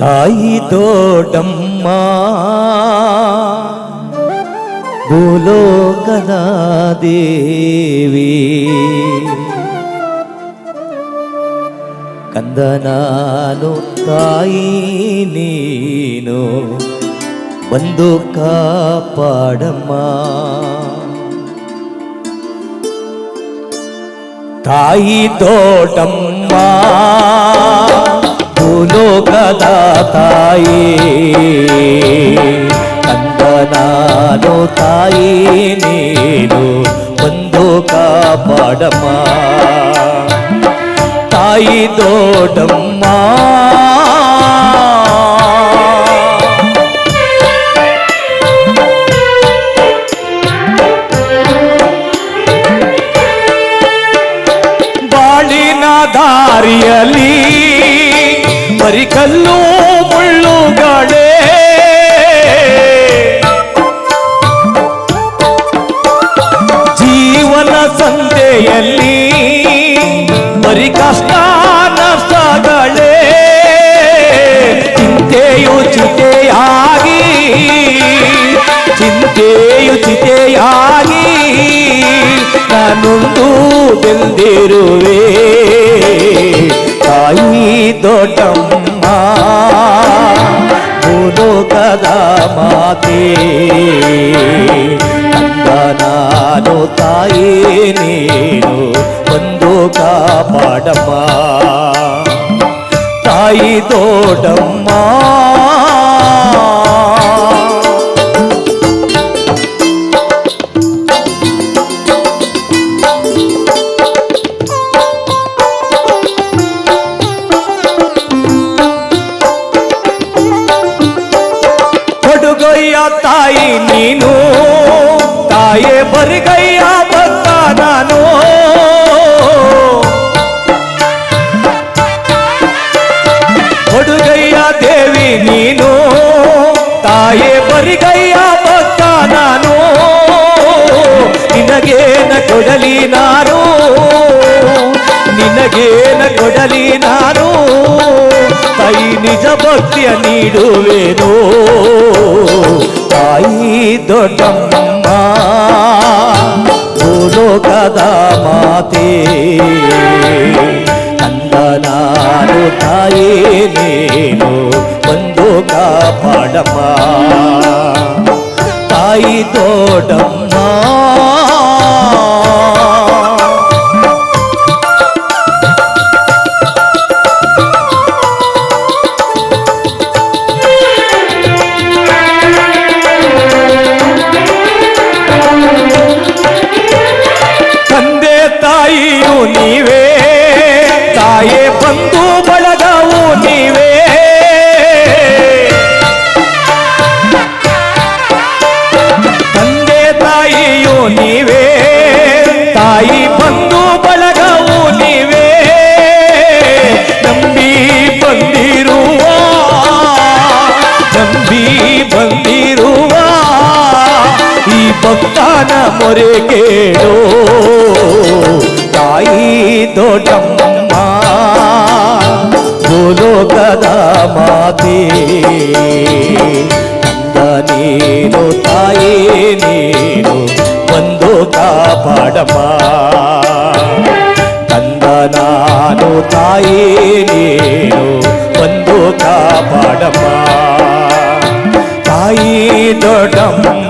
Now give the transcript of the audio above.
ತಾಯಿ ದೊಡ್ಡಮ್ಮ ಭೂಲೋಕದ ದೇವಿ ಕಂದ ನಾನು ತಾಯಿ ನೀನು ಬಂದು ಕಾಪಾಡಮ್ಮ ತಾಯಿ ದೊಡ್ಡಮ್ಮ ಭೂಲೋಕದ ತಾಯಿ ಕಂದ ನಾನು ತಾಯಿ ನೀನು ಬಂದು ಕಾಪಾಡಮ್ಮ ತಾಯಿ ದೊಡ್ಡಮ್ಮ ಬಾಳಿನ ದಾರಿಯಲ್ಲಿ ಬರಿಕಲ್ಲು ಮುಳ್ಳುಗಳೇ ಜೀವನ ಸಂತೆಯಲ್ಲಿ ಬರಿ ಕಷ್ಟ ನಷ್ಟಗಳೇ ಚಿಂತೆಯು ಚಿತೆಯಾಗಿ ಚಿಂತೆಯು ಚಿತೆಯಾಗಿ ನಾನೊಂದು ಬೆಂದಿರುವೆ ತಾಯಿ ದೊಡ್ಡಮ್ಮ ಭೂಲೋಕದ ಮಾತೆ ಕಂದ ನಾನು ತಾಯಿ ನೀನು ಒಂದು ಕಾಪಾಡಮ್ಮ ತಾಯಿ ದೊಡ್ಡಮ್ಮ ತಾಯಿ ನೀನು, ತಾಯೇ ಬರಿಗಯ್ಯ ಭಕ್ತ ನಾನು. ಕೊಡುಗಯ್ಯ ದೇವಿ ನೀನು, ತಾಯೇ ಬರಿಗಯ್ಯ ಭಕ್ತ ನಾನು. ನಿನಗೇನ ಕೊಡಲಿ ನಾನು, ನಿನಗೇನ ಕೊಡಲಿ ನಾನು. ತಾಯಿ ನಿಜ ಭಕ್ತಿಯ ನೀಡುವೆನು ತಾಯಿ ದೊಡ್ಡಮ್ಮ ಭೂಲೋಕದ ಮಾತೆ ಕಂದ ನಾನು ತಾಯಿ ನೀನು ಒಂದು ಕಾಪಾಡಮ್ಮ ತಾಯಿ ದೊಡ್ಡಮ್ಮ నీరు నీవే తాయే బంధు ಈ ಭಕ್ತನ ಮೊರೆ ಕೇಳು ತಾಯಿ ದೊಡ್ಡಮ್ಮ ಭೂಲೋಕದ ಮಾತೆ ಕಂದ ನೀನು ತಾಯಿ ನೀನು ಒಂದು ಕಾಪಾಡಮ್ಮ ಕಂದ ನಾನು ತಾಯಿ ನೀನು ಒಂದು ಕಾಪಾಡಮ್ಮ ತಾಯಿ ದೊಡ್ಡಮ್ಮ